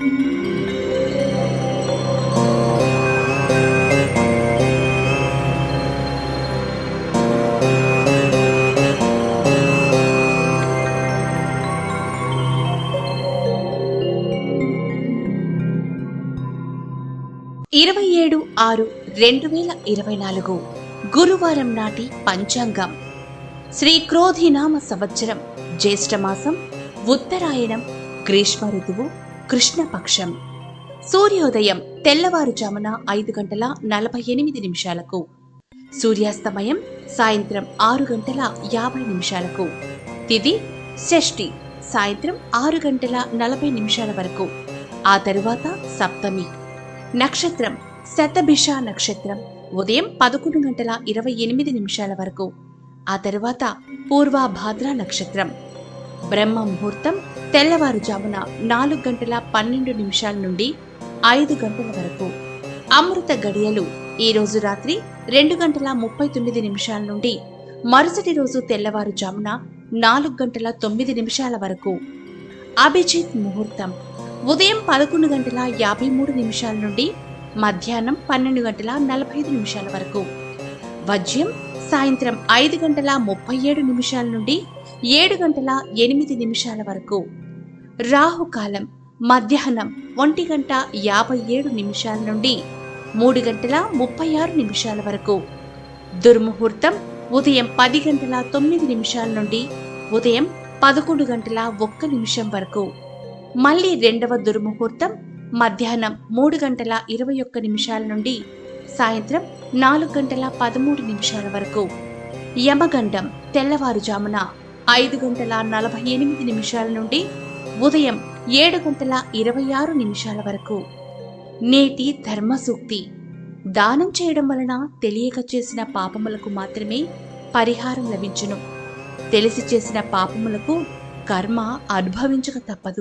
ఇరవై ఏడు ఆరు రెండు వేల ఇరవై నాలుగు గురువారం నాటి పంచాంగం. శ్రీ క్రోధినామ సంవత్సరం జ్యేష్ఠమాసం ఉత్తరాయణం గ్రీష్మ ఋతువు కృష్ణపక్షం. సూర్యోదయం తెల్లవారుజామున ఐదు గంటల నలభై ఎనిమిది నిమిషాలకు. సూర్యాస్తమయం సాయంత్రం ఆరు గంటల యాభై నిమిషాలకు. తిది షష్ఠి సాయంత్రం ఆరు గంటల నలభై నిమిషాల వరకు. ఆ తరువాత సప్తమి. నక్షత్రం శతభిష నక్షత్రం ఉదయం పదకొండు గంటల ఇరవై ఎనిమిది నిమిషాల వరకు. ఆ తరువాత పూర్వభాద్ర నక్షత్రం. బ్రహ్మ ముహూర్తం తెల్లవారుజామున నాలుగు గంటల పన్నెండు నిమిషాల నుండి ఐదు గంటల వరకు. అమృత గడియలు ఈ రోజు రాత్రి రెండు గంటల ముప్పై తొమ్మిది నిమిషాల నుండి మరుసటి రోజు తెల్లవారుజామున నాలుగు గంటల తొమ్మిది నిమిషాల వరకు. అభిజిత్ ముహూర్తం ఉదయం పదకొండు గంటల యాభై మూడు నిమిషాల నుండి మధ్యాహ్నం పన్నెండు గంటల నలభై ఐదు నిమిషాల వరకు. వజ్యం సాయంత్రం ఐదు గంటల ముప్పై ఏడు నిమిషాల నుండి ఏడు గంటల ఎనిమిది నిమిషాల వరకు. రాహుకాలం మధ్యాహ్నం ఒంటి గంట యాభై ఏడు నిమిషాల నుండి మూడు గంటల ముప్పై ఆరు నిమిషాల వరకు. దుర్ముహూర్తం ఉదయం పది గంటల తొమ్మిది నిమిషాల నుండి ఉదయం పదకొండు గంటల ఒక్క నిమిషం వరకు. మళ్ళీ రెండవ దుర్ముహూర్తం మధ్యాహ్నం మూడు గంటల ఇరవై ఒక్క నిమిషాల నుండి సాయంత్రం నాలుగు గంటల పదమూడు నిమిషాల వరకు. యమగండం తెల్లవారుజామున ఐదు గంటల నలభై ఎనిమిది నిమిషాల నుండి ఉదయం ఏడు గంటల ఇరవై ఆరు నిమిషాల వరకు. నేటి ధర్మ సూక్తి దానం చేయడం వలన తెలియక చేసిన పాపములకు మాత్రమే పరిహారం లభించును. తెలిసి చేసిన పాపములకు కర్మ అనుభవించక తప్పదు.